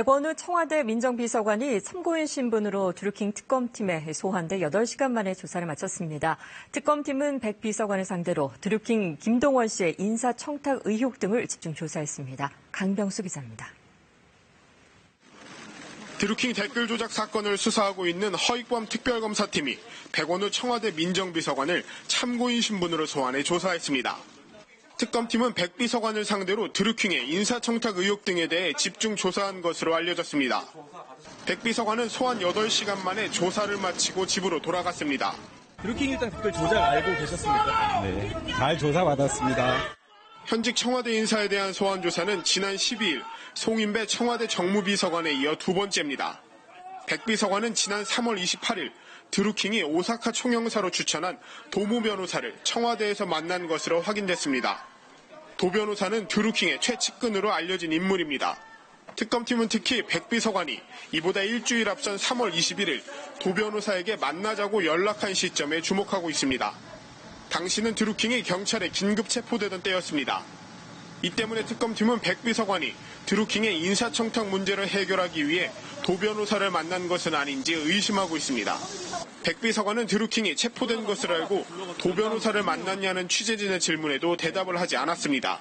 백원우 청와대 민정비서관이 참고인 신분으로 드루킹 특검팀에 소환돼 8시간 만에 조사를 마쳤습니다. 특검팀은 백 비서관을 상대로 드루킹 김동원 씨의 인사청탁 의혹 등을 집중 조사했습니다. 강병수 기자입니다. 드루킹 댓글 조작 사건을 수사하고 있는 허익범 특별검사팀이 백원우 청와대 민정비서관을 참고인 신분으로 소환해 조사했습니다. 특검팀은 백 비서관을 상대로 드루킹의 인사청탁 의혹 등에 대해 집중 조사한 것으로 알려졌습니다. 백 비서관은 소환 8시간 만에 조사를 마치고 집으로 돌아갔습니다. 드루킹 일단 댓글 조작 알고 계셨습니까? 네, 잘 조사받았습니다. 현직 청와대 인사에 대한 소환 조사는 지난 12일 송인배 청와대 정무비서관에 이어 두 번째입니다. 백 비서관은 지난 3월 28일 드루킹이 오사카 총영사로 추천한 도모 변호사를 청와대에서 만난 것으로 확인됐습니다. 도 변호사는 드루킹의 최측근으로 알려진 인물입니다. 특검팀은 특히 백 비서관이 이보다 일주일 앞선 3월 21일 도 변호사에게 만나자고 연락한 시점에 주목하고 있습니다. 당시는 드루킹이 경찰에 긴급 체포되던 때였습니다. 이 때문에 특검팀은 백 비서관이 드루킹의 인사청탁 문제를 해결하기 위해 도 변호사를 만난 것은 아닌지 의심하고 있습니다. 백 비서관은 드루킹이 체포된 것을 알고 도 변호사를 만났냐는 취재진의 질문에도 대답을 하지 않았습니다.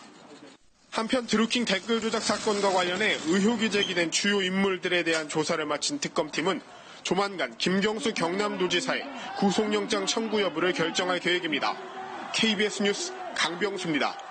한편 드루킹 댓글 조작 사건과 관련해 의혹이 제기된 주요 인물들에 대한 조사를 마친 특검팀은 조만간 김경수 경남도지사의 구속영장 청구 여부를 결정할 계획입니다. KBS 뉴스 강병수입니다.